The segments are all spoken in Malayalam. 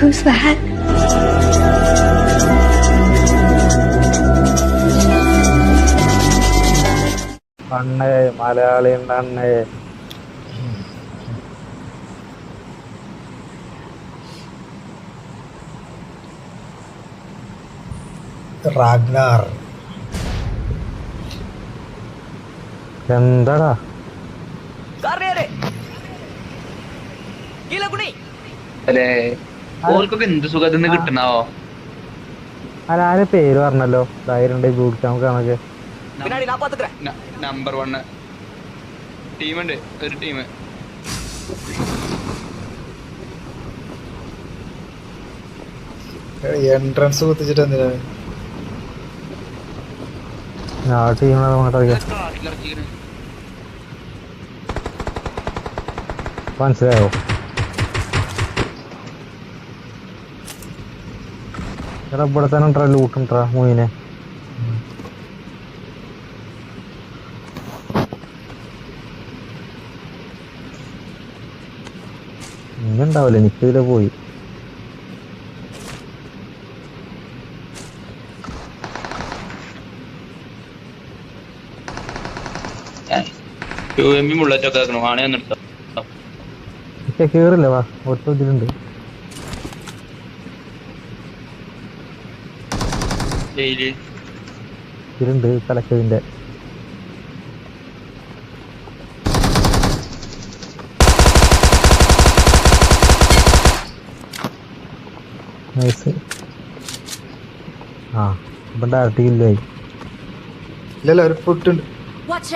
Who's that? അണ്ണേ മലയാളി അണ്ണേ. റാഗ്നാർ. എന്താടാ? അല്ലേ? ഓർക്കൊക്കെ എന്ത് സുഖത്തിന്ന് കിട്ടണാവോ? അല്ല ആരെ പേര് പറഞ്ഞല്ലോ? ധൈര്യം പിന്നാടി ക്യാമ്പ് കണക്ക് നമ്പർ വണ് ടീമുണ്ട് ഒരു ടീം എൻട്രൻസ് കുത്തിച്ചിട്ട് എന്തിനാ? ആ മനസ്സിലായോ? എടാ ഇവിടെ തന്നെ ഉണ്ടാ? ലൂട്ടുണ്ടാ മൂവിനെ ഇനി ഉണ്ടാവില്ല എനിക്കിതിലെ പോയി. ബുള്ളറ്റ് ഒക്കെ ആക്കണം? ആണേ ഇപ്പൊ കേറില്ല വാ. ഒറ്റ ഇതിലുണ്ട് ഇരുണ്ട് തലക്കതിന്റെ നൈസ് ആ ഇപ്പം ഡയറക്റ്റ് കില്ലായി ഇല്ലല്ല ഒരു ഫുട്ടുണ്ട് Watch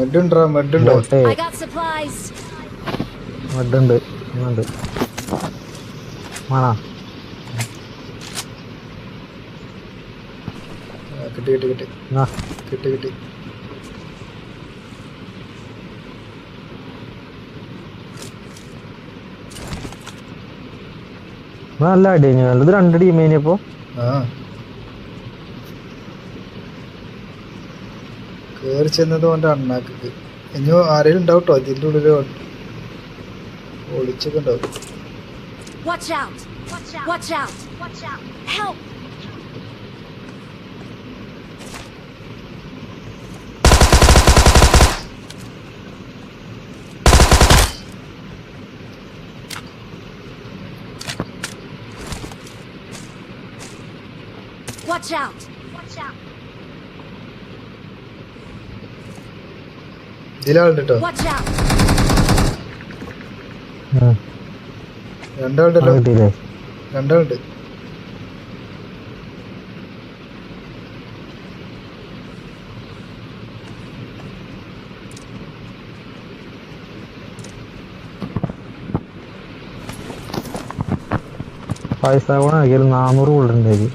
മെഡുണ്ടാ മെഡുണ്ടോ. മഡുണ്ട് ഉണ്ട് കിട്ടി കിട്ടി കിട്ടി. കിട്ടി കിട്ടി. നല്ല അടി ഇത് രണ്ട് ടീം കഴിഞ്ഞപ്പോ ആ. കേറി ചെന്നത് കൊണ്ട് അണ്ണാക്ക്. ഇനി ആരെയും ഉണ്ടാവും കേട്ടോ ഇതിന്റെ ഉള്ളിൽ ഒളിച്ചൊക്കെ ഉണ്ടാവും. Watch out! ഇതിലാളുണ്ട് കേട്ടോ രണ്ടാളുണ്ട്. പൈസ കൂടെ നാനൂറ് പോവല്ലേ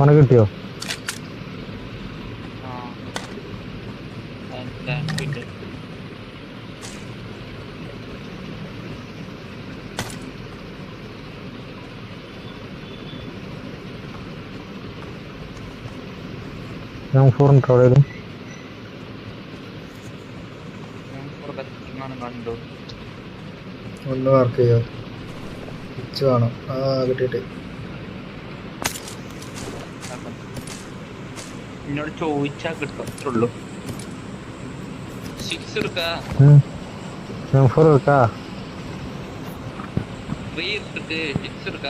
അവനെ കിട്ടിയോ? ഞാൻ ഫോർ ഉണ്ടോ ഒന്ന് മാർക്ക് ചെയ്യോ? പിച്ച് വേണം. ആ കിട്ടിയിട്ട്. എന്നോട് ചോദിച്ചാ കിട്ടത്തുള്ളൂ സിക്സ് എടുക്ക. ഞാൻ ഫോർ എടുക്കാ. ത്രീ എടുത്തിട്ട് സിക്സ് എടുക്ക.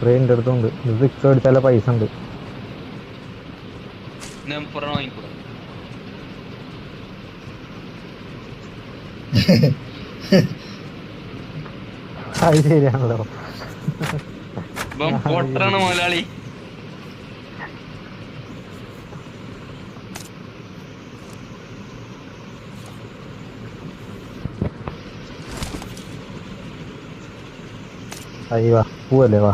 ട്രെയിനിന്റെ അടുത്തുണ്ട് ഇത് സിക്സ് അടിച്ചാലേ പൈസ ഉണ്ട്. വാങ്ങിക്കൂടാ? അത് ശരിയാണല്ലോ. ഇപ്പം പൊട്ടറാണ് മുതലാളി. അയ്യ വാ പോവല്ലേ വാ.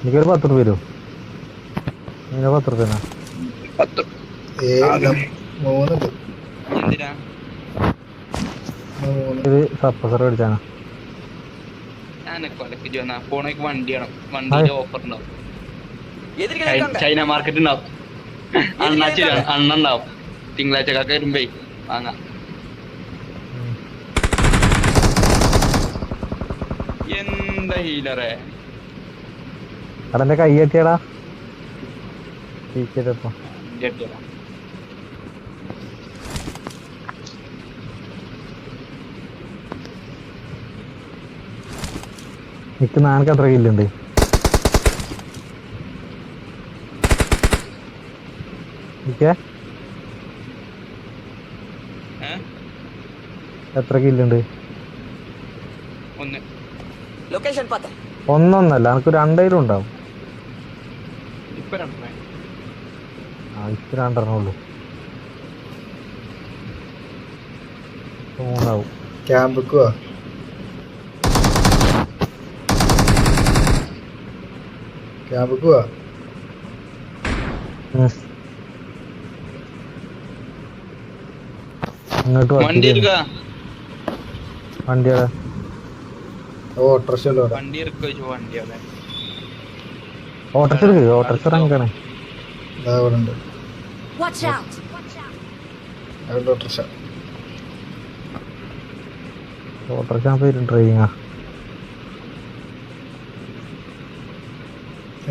എനിക്കൊരു പത്ത് റുപ്യ തരുമോ നിങ്ങൾ പത്ത് റുപ്യ ഇത് സപ്പസർ അടിച്ചാണ് ഞാൻ കൊലക്ക് പോണേക്ക് വണ്ടി വേണം വണ്ടിന്റെ ഓഫർ ഉണ്ടാവും ചൈന മാർക്കറ്റ് ഉണ്ടാവും അണ്ണാച്ചി അണ്ണ ഉണ്ടാവും തിങ്കളാഴ്ച കാക്ക വരുമ്പേ വാങ്ങാം എന്താ ഹീലറേ അവിടെ എന്റെ കൈ കെട്ടിയടാ എനിക്ക് നാനക്ക് എത്ര കില്ലുണ്ട്. എത്ര കില്ലുണ്ട്? ലൊക്കേഷൻ പത്ത് ഒന്നൊന്നല്ല എനിക്ക് രണ്ടേലും ഉണ്ടാവും. ആ ഇപ്പൊ രണ്ടെണ്ണേ ഉള്ളൂ. പിന്നെ വണ്ടി ഇറക്കോ വണ്ടി അവിടെ.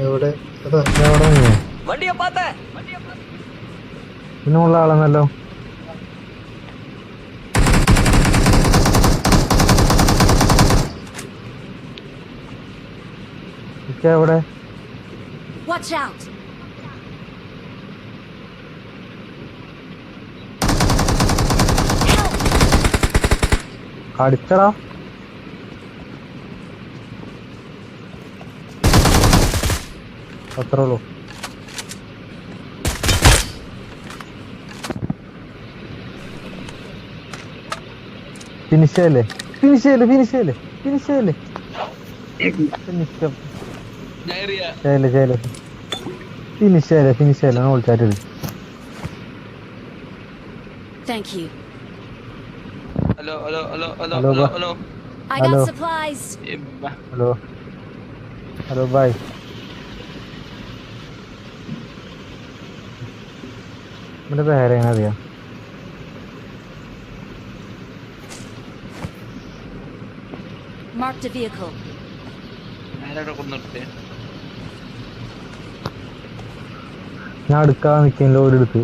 എവിടെ? ആളെന്നല്ലോ. ഇക്ക അവിടെ? Watch out! അടിച്ചടാ. അത്രേ ഉള്ളൂ. ഫിനിഷ് ചെയ്യല്ലേ? ഫിനിഷ് ചെയ്യല്ലേ? ഫിനിഷ് ചെയ്യല്ലേ? ഫിനിഷ് ചെയ്യല്ലേ? Finish ജയറിയ ചെയ്യല്ലേ ചെയ്യല്ലേ ഫിനിഷ് ചെയ്യല്ലേ ഫിനിഷ് ചെയ്യല്ലേ വിളിച്ചാറ്റ് Thank you. Hello hello hello hello Hello, hello ba. Hello I Hello. got supplies. എബ്ബ. Hello hello bye എൻ്റെ പേരെങ്ങനെ അറിയാം Marked a vehicle. ആരവിടെ കൊണ്ട് നിർത്തിയേ ഞാൻ അടുക്കാതെ നിൽക്കുന്നതിൽ ഒരിടത്ത്.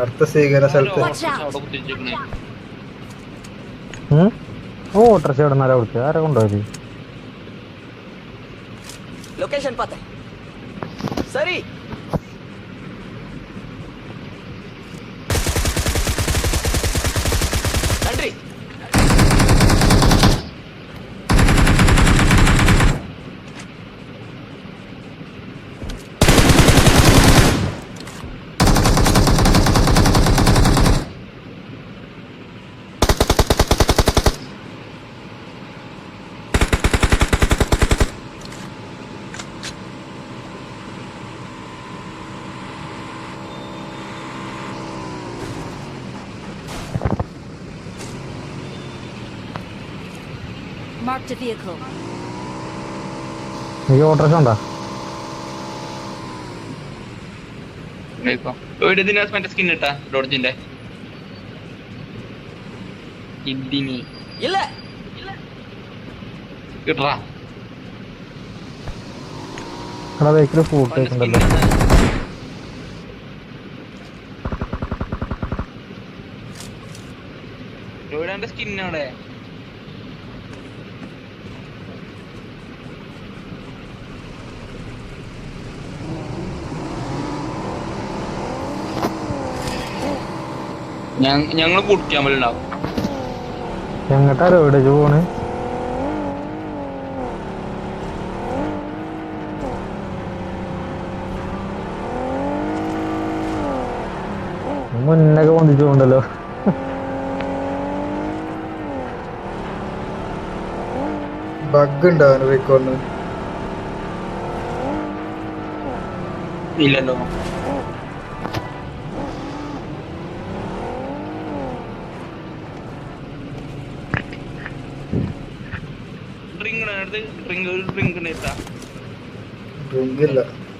അടുത്ത സ്വീകരണ സ്ഥലത്ത്? ഓ ഓട്ടർച്ച എവിടെ നിന്നാലും കൊടുത്ത് ആരെ കൊണ്ടുപോയത്? லொகேஷன் பார்த்தேன். சரி. Marked a vehicle. ഈ ഓട്ടർഷ ഉണ്ടോ? ഇതിന്റെ മറ്റേ സ്കിൻ ഇട്ടാ ഡോഡ്ജിന്റെ ഇതിനി. ഇല്ല. കിട്ടാ എടാ ബൈക്കിൽ ഫൂട്ട് വെക്കണ്ടല്ലോ സ്കിന്നവിടെ ഞങ്ങൾ കുടിക്കാൻ ക്യാമ്പിലുണ്ടാവും എങ്ങട്ടാലോ ഇവിടെ പോണ്? മുന്നൊക്കെ പൊന്തിച്ചുണ്ടല്ലോ. ബഗ് ഉണ്ടാവാൻ റെക്കോർഡിന്. ഇല്ലല്ലോ.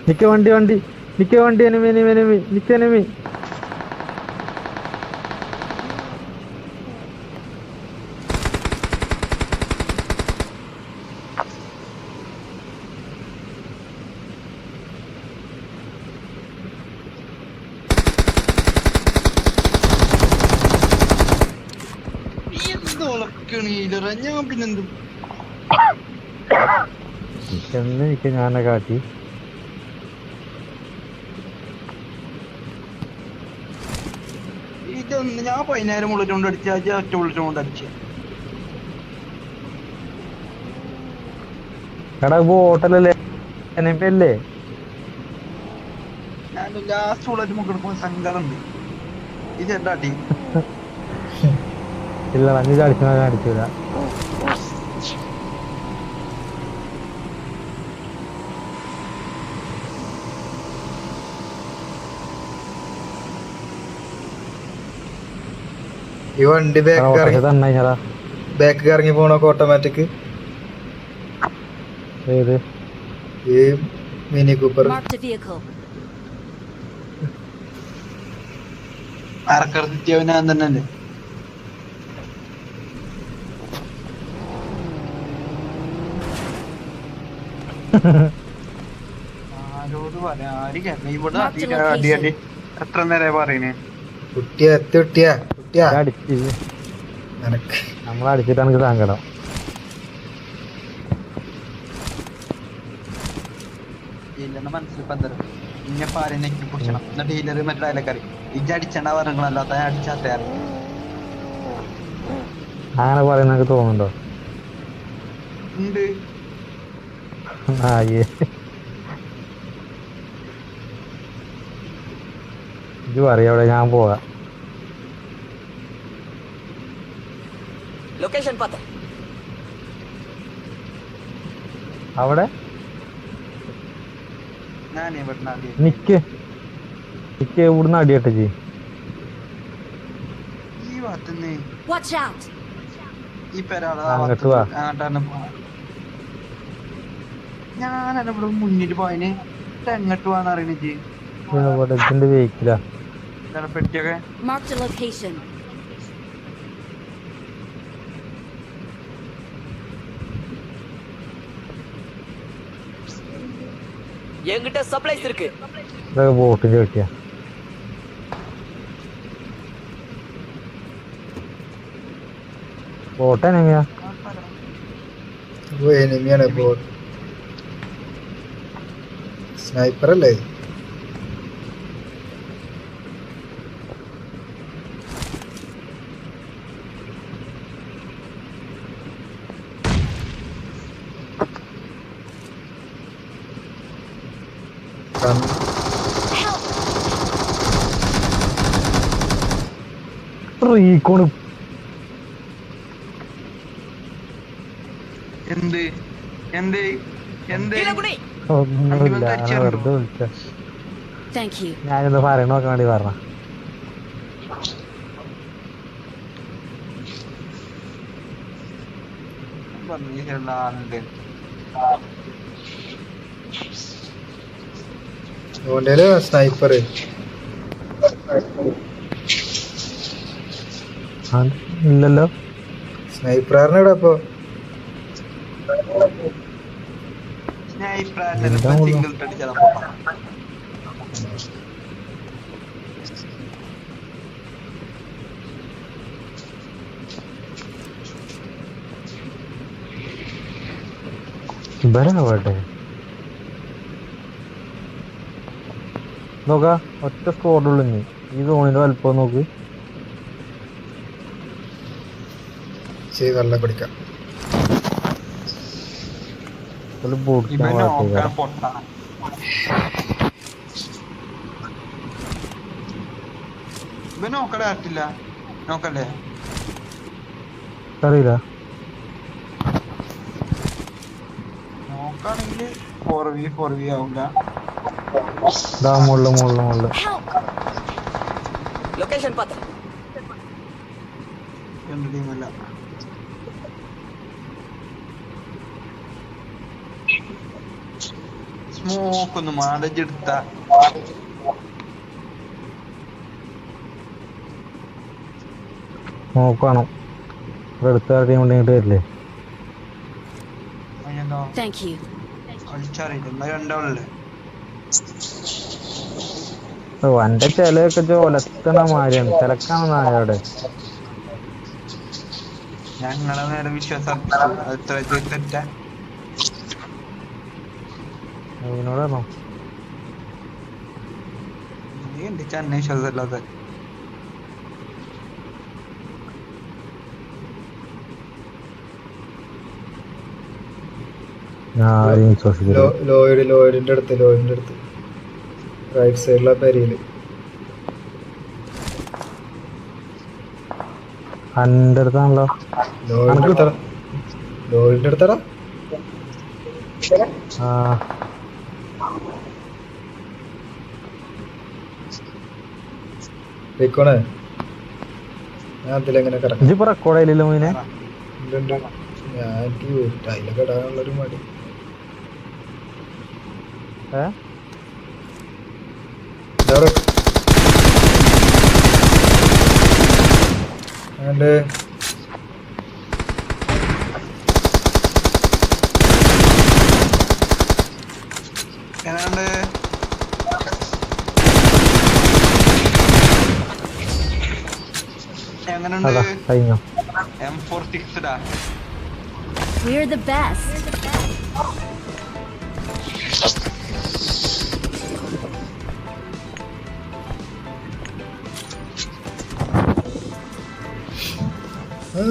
നിക്ക വണ്ടി വണ്ടി. നിക്ക വണ്ടി എനിമി എനിമി എനിമി നിക്ക എനിമി ഞാൻ പിന്നെന്തും എന്ന് എനിക്ക് ഞാനെ കാട്ടി. ഇതൊന്ന് ഞാൻ പതിനായിരം ബുള്ളറ്റ് കൊണ്ട് അടിച്ച ഒറ്റ ബുള്ളറ്റ് കൊണ്ട് അടിച്ച. എടാ അല്ലേ ഞാൻ ലാസ്റ്റ് ബുള്ളറ്റ് മുക്ക് എടുക്കുമ്പോൾ സങ്കടമുണ്ട്. ഇത് എന്താ ടീ ഇല്ല ഈ വണ്ടി ബാക്ക് ഇറങ്ങി തന്നെ ബാക്ക് ഇറങ്ങി പോണൊക്കെ ഓട്ടോമാറ്റിക് ഏത്? ഈ മിനി കൂപ്പർ. ഞാൻ തന്നെ ആരോട് പറയാ? ആര് ഇവിടെ അടി അടി. അടി എത്ര നേരെ പറയുന്നേ? കുട്ടിയാ എത്തി കുട്ടിയാ. നമ്മളടിച്ചിട്ട് എനിക്ക് സങ്കടം. ഇല്ലെന്ന് മനസ്സിൽ പന്തരം ഇന്നെ പാരെ നെക്കി പിടിച്ചണം. എന്നിട്ട് ഡീലർ മറ്റേ അയലക്കറി ഇജ്ജ് അടിച്ചണ്ട പറഞ്ഞല്ലോ അതാ അടിച്ചാത്ത അങ്ങനെ പറയുന്ന തോന്നുന്നുണ്ടോ? ഉണ്ട്. ആയേ ഇത് പറയാ ഞാൻ പോകാം ലൊക്കേഷൻ പത്ത്. അവിടെ? നിക്ക്. നിക്ക് ഇവിടുന്ന് അടിയട്ടെ ജി. ഞാൻ ഇവിടെ മുന്നിൽ പോയതിന് എങ്ങോട്ട് പോവാന്ന് അറിയണേ ജി. പെട്ടിയൊക്കെ. என்கிட்ட சப்ளைஸ் இருக்கு ഇതൊക്കെ ബോട്ടിന്റെ വെട്ടിയാ ബോട്ട് എങ്ങനെയാ എനിമിയാണ് ഇപ്പോ സ്നൈപ്പർ അല്ലേ പെട്ടെന്ന് ഞാനിന്ന് എന്ത്? എന്ത്? വേണ്ടി പറഞ്ഞ പറഞ്ഞു ഓന്റെ സ്നൈപ്പർ ഇല്ലല്ലോ. സ്നൈപ്പറാറിന് ഇവിടെ ഉള്ളു? ഇവരാവട്ടെ നോക്ക ഒറ്റ സ്കോറിനുള്ളിൽ നിന്ന് ഈ സോണിന്റെ വലുപ്പം നോക്ക്. വെള്ളം ആർട്ടില്ല നോക്കല്ലേ അറിയില്ല. നോക്കാണെങ്കിൽ ഫോർ വി ഫോർ വി ആവില്ല ദാ മുകളിൽ മുകളിൽ മുകളിൽ ലൊക്കേഷൻ പത്ത്. രണ്ട് ടീമല്ല സ്മോക്ക് ഒന്ന് മാടജെടുത്ത നോക്കാണോ എടുത്ത ടീം ഉണ്ടെങ്കിൽ വരില്ലേ താങ്ക് യു കളിച്ചറിയില്ല. രണ്ടാളല്ലേ ഓ എന്റെ ചിലയൊക്കെ ചോലത്തണ മാതിരിയാണ്. ചിലക്കാണ് നായയുടെ ഞങ്ങളെ നേരെ വിശ്വാസം ഇത് നീ എന്റെ വിശ്വാസമല്ലാതെ ലോയിഡ് ലോയിഡിന്റെ അടുത്ത് ലോയിഡിന്റെ അടുത്ത്. റൈറ്റ് സൈഡിലെ പെരിയിൽ. എന്റെ അടുത്താണല്ലോ. ലോയിഡിന്റെ അടുത്തടാ ലോയിഡിന്റെ അടുത്തടാ ആ. റിക്കോണേ ഞാൻ അതിലെങ്ങനെ റെക്കോർഡ് ആയില്ലല്ലോ മോനെ. ഞാൻ എനിക്ക് അതിലൊക്കെ ഇടാനുള്ളൊരു മടി. ഏ? ഇതാ റെക്ക്. അതുകൊണ്ട് ഏതാണ്ട്? എങ്ങനുണ്ട്? അതാ കഴിഞ്ഞോ? M four six We're the best. ആ